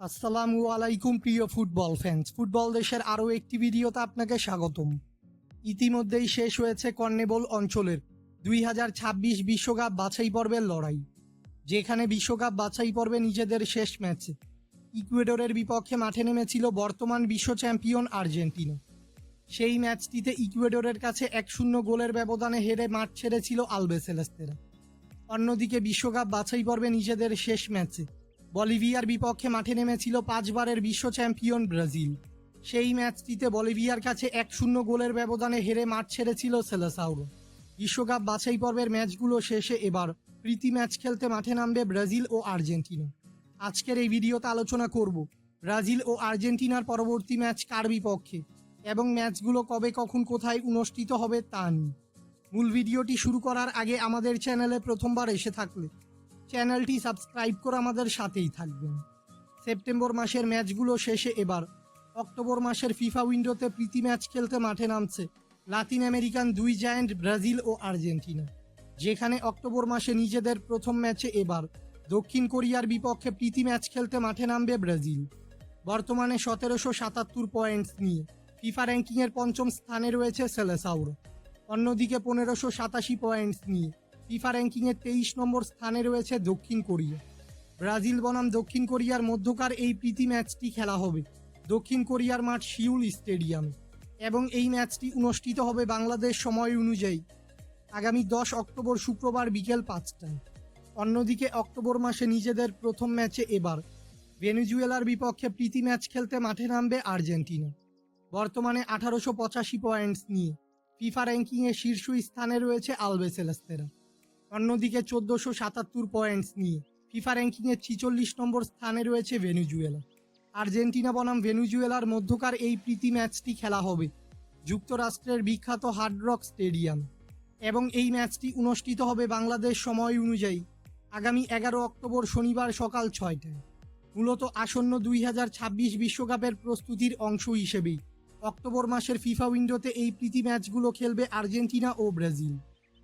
আসসালামু আলাইকুম, প্রিয় ফুটবল ফ্যান্স ফুটবল দেশের আরও একটি ভিডিওতে আপনাকে স্বাগতম। ইতিমধ্যেই শেষ হয়েছে কর্নেবল অঞ্চলের দুই হাজার ছাব্বিশ বিশ্বকাপ বাছাই পর্বের লড়াই, যেখানে বিশ্বকাপ বাছাই পর্বে নিজেদের শেষ ম্যাচে। ইকুয়েডরের বিপক্ষে মাঠে নেমেছিল বর্তমান বিশ্ব চ্যাম্পিয়ন আর্জেন্টিনা। সেই ম্যাচটিতে ইকুয়েডরের কাছে এক শূন্য গোলের ব্যবধানে হেরে মাঠ ছেড়েছিল আলবেসেলেস্তেরা। অন্যদিকে বিশ্বকাপ বাছাই পর্বে নিজেদের শেষ ম্যাচে বলিভিয়ার বিপক্ষে মাঠে নেমেছিল পাঁচবারের বিশ্ব চ্যাম্পিয়ন ব্রাজিল। সেই ম্যাচটিতে বলিভিয়ার কাছে এক শূন্য গোলের ব্যবধানে হেরে মাঠ ছেড়েছিল সেলেসাউরো। বিশ্বকাপ বাছাই পর্বের ম্যাচগুলো শেষে এবার প্রীতি ম্যাচ খেলতে মাঠে নামবে ব্রাজিল ও আর্জেন্টিনা। আজকের এই ভিডিওতে আলোচনা করব, ব্রাজিল ও আর্জেন্টিনার পরবর্তী ম্যাচ কার বিপক্ষে এবং ম্যাচগুলো কবে, কখন, কোথায় অনুষ্ঠিত হবে তা নিয়ে। মূল ভিডিওটি শুরু করার আগে আমাদের চ্যানেলে প্রথমবার এসে থাকলে চ্যানেলটি সাবস্ক্রাইব করে আমাদের সাথেই থাকবেন। সেপ্টেম্বর মাসের ম্যাচগুলো শেষে এবার। অক্টোবর মাসের ফিফা উইন্ডোতে প্রীতি ম্যাচ খেলতে মাঠে নামছে লাতিন আমেরিকান দুই জায়ান্ট ব্রাজিল ও আর্জেন্টিনা। যেখানে অক্টোবর মাসে নিজেদের প্রথম ম্যাচে এবার। দক্ষিণ কোরিয়ার বিপক্ষে প্রীতি ম্যাচ খেলতে মাঠে নামবে ব্রাজিল। বর্তমানে সতেরোশো সাতাত্তর পয়েন্টস নিয়ে ফিফা র্যাঙ্কিংয়ের পঞ্চম স্থানে রয়েছে সেলেসাউরো। অন্যদিকে পনেরোশো সাতাশি পয়েন্টস নিয়ে ফিফা র্যাঙ্কিংয়ের তেইশ নম্বর স্থানে রয়েছে দক্ষিণ কোরিয়া। ব্রাজিল বনাম দক্ষিণ কোরিয়ার মধ্যকার এই প্রীতি ম্যাচটি খেলা হবে। দক্ষিণ কোরিয়ার মাঠ শিউল স্টেডিয়ামে। এবং এই ম্যাচটি অনুষ্ঠিত হবে বাংলাদেশ সময় অনুযায়ী। আগামী দশ অক্টোবর শুক্রবার বিকেল পাঁচটায়। অন্যদিকে অক্টোবর মাসে নিজেদের প্রথম ম্যাচে এবার। ভেনেজুয়েলার বিপক্ষে প্রীতি ম্যাচ খেলতে মাঠে নামবে আর্জেন্টিনা। বর্তমানে আঠারোশো পঁচাশি পয়েন্টস নিয়ে। ফিফা র্যাঙ্কিংয়ে শীর্ষ স্থানে রয়েছে আলবেসেলেস্তেরা অন্যদিকে চোদ্দোশো সাতাত্তর পয়েন্টস নিয়ে ফিফা র্যাঙ্কিংয়ে ছিচল্লিশ নম্বর স্থানে রয়েছে ভেনুজুয়েলা আর্জেন্টিনা বনাম ভেনুজুয়েলার মধ্যকার এই প্রীতি ম্যাচটি খেলা হবে যুক্তরাষ্ট্রের বিখ্যাত হার্ড রক স্টেডিয়াম এবং এই ম্যাচটি অনুষ্ঠিত হবে বাংলাদেশ সময় অনুযায়ী আগামী এগারো অক্টোবর শনিবার সকাল ছয়টায়। মূলত আসন্ন দুই হাজার ছাব্বিশ বিশ্বকাপের প্রস্তুতির অংশ হিসেবেই অক্টোবর মাসের ফিফা উইন্ডোতে এই প্রীতি ম্যাচগুলো খেলবে আর্জেন্টিনা ও ব্রাজিল।